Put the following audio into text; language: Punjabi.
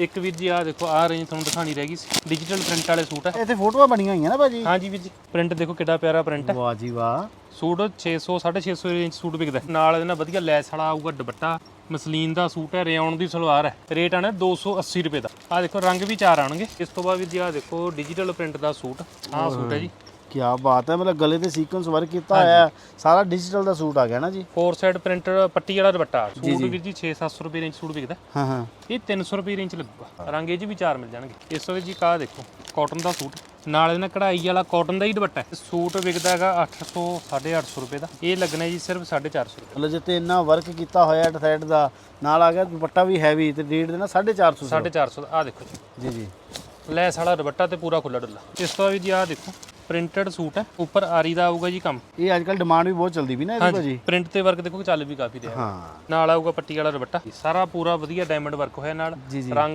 ਇੱਕ ਵੀਰ ਜੀ ਆ ਦੇਖੋ ਆ ਰੇਂਜ ਤੁਹਾਨੂੰ ਦਿਖਾਣੀ ਰਹਿ ਗਈ ਸੀ। ਡਿਜੀਟਲ ਪ੍ਰਿੰਟ ਵਾਲੇ ਸੂਟ ਆ। ਇੱਥੇ ਫੋਟੋਆਂ ਬਣੀਆਂ ਹੋਈਆਂ ਨਾ ਭਾਜੀ? ਹਾਂਜੀ ਵੀਰ ਜੀ ਪ੍ਰਿੰਟ ਦੇਖੋ ਕਿੱਡਾ ਪਿਆਰਾ ਪ੍ਰਿੰਟ ਹੈ ਵਾਹ ਜੀ ਵਾਹ। ਸੂਟ 600 650 ਰੇਂਜ ਸੂਟ ਵਿਕਦਾ। ਹੈ। ਨਾਲ ਇਹਦੇ ਨਾਲ ਵਧੀਆ ਲੈਸ ਵਾਲਾ ਆਊਗਾ ਦੁਪੱਟਾ। ਮਸਲੀਨ ਦਾ ਸੂਟ ਹੈ ਰਿਆਉਣ ਦੀ ਸਲਵਾਰ ਹੈ ਰੇਟ ਆਣਾ 280 ਰੁਪਏ ਦਾ। ਆ ਦੇਖੋ ਰੰਗ ਵੀ ਚਾਰ ਆਣਗੇ ਇਸ ਤੋਂ ਬਾਅਦ ਵੀ ਜੀ ਆ ਦੇਖੋ ਡਿਜੀਟਲ ਪ੍ਰਿੰਟ ਦਾ ਸੂਟ। ਆਹ ਸੂਟ ਹੈ ਜੀ। ਕੀ ਬਾਤ ਹੈ ਮਤਲਬ ਗਲੇ ਤੇ ਸੀਕੁਐਂਸ ਵਰਕ ਕੀਤਾ ਹੋਇਆ ਹੈ। ਸਾਰਾ ਡਿਜੀਟਲ ਦਾ ਸੂਟ ਆ ਗਿਆ ਨਾ ਜੀ? ਫੋਰ ਸਾਈਡ ਪ੍ਰਿੰਟ ਪੱਟੀ ਵਾਲਾ ਦੁਪੱਟਾ। ਸੂਟ ਵੀਰ ਜੀ 6-700 ਰੁਪਏ ਰੇਂਜ ਸੂਟ ਵਿਕਦਾ। ਹੈ। ਹਾਂ। ਇਹ 300 ਰੁਪਏ ਰੇਂਜ ਲੱਗੂਗਾ। ਰੰਗ ਇਹ 'ਚ ਵੀ ਚਾਰ ਮਿਲ ਜਾਣਗੇ। ਇਸ ਤੋਂ ਵੀ ਜੀ ਕਾ ਦੇਖੋ ਕਾਟਨ ਦਾ ਸੂਟ। ਨਾਲ ਇਹਦੇ ਨਾਲ ਕਢਾਈ ਵਾਲਾ ਕਾਟਨ ਦਾ ਹੀ ਦੁਪੱਟਾ ਹੈ। ਸੂਟ ਵਿਕਦਾ ਹੈਗਾ 800 850 ਰੁਪਏ ਦਾ। ਇਹ ਲੱਗਣਾ ਜੀ ਸਿਰਫ 450 ਰੁਪਏ। ਮਤਲਬ ਜਿੱਤੇ ਇੰਨਾ ਵਰਕ ਕੀਤਾ ਹੋਇਆ ਸਾਈਡ ਦਾ ਨਾਲ ਆ ਗਿਆ ਦੁਪੱਟਾ ਵੀ ਹੈਵੀ ਤੇ ਰੇਟ ਦੇ ਨਾ 450 450 ਆ ਦੇਖੋ ਜੀ। ਜੀ ਜੀ। ਲੈਸ ਵਾਲਾ ਦੁਪੱਟਾ ਤੇ ਪੂਰਾ ਖੁੱਲਾ ਡੁੱਲਾ। ਇਸ ਤੋਂ ਵੀ ਜੀ ਆ ਦੇਖੋ ਪ੍ਰਿੰਟਡ ਸੂਟ ਹੈ। ਉੱਪਰ ਆਰੀ ਦਾ ਆਊਗਾ ਜੀ ਕੰਮ। ਇਹ ਅੱਜ ਕੱਲ ਡਿਮਾਂਡ ਵੀ ਬਹੁਤ ਚੱਲਦੀ ਵੀ ਨਾ ਇਹਦੀ ਭਾਜੀ। ਪ੍ਰਿੰਟ ਤੇ ਵਰਕ ਦੇਖੋ ਚੱਲ ਵੀ ਕਾਫੀ ਰਿਹਾ। ਹਾਂ। ਨਾਲ ਆਊਗਾ ਪੱਟੀ ਵਾਲਾ ਦੁਪੱਟਾ। ਸਾਰਾ ਪੂਰਾ ਵਧੀਆ ਡਾਇਮੰਡ ਵਰਕ ਹੋਇਆ ਨਾਲ। ਜੀ ਜੀ। ਰੰਗ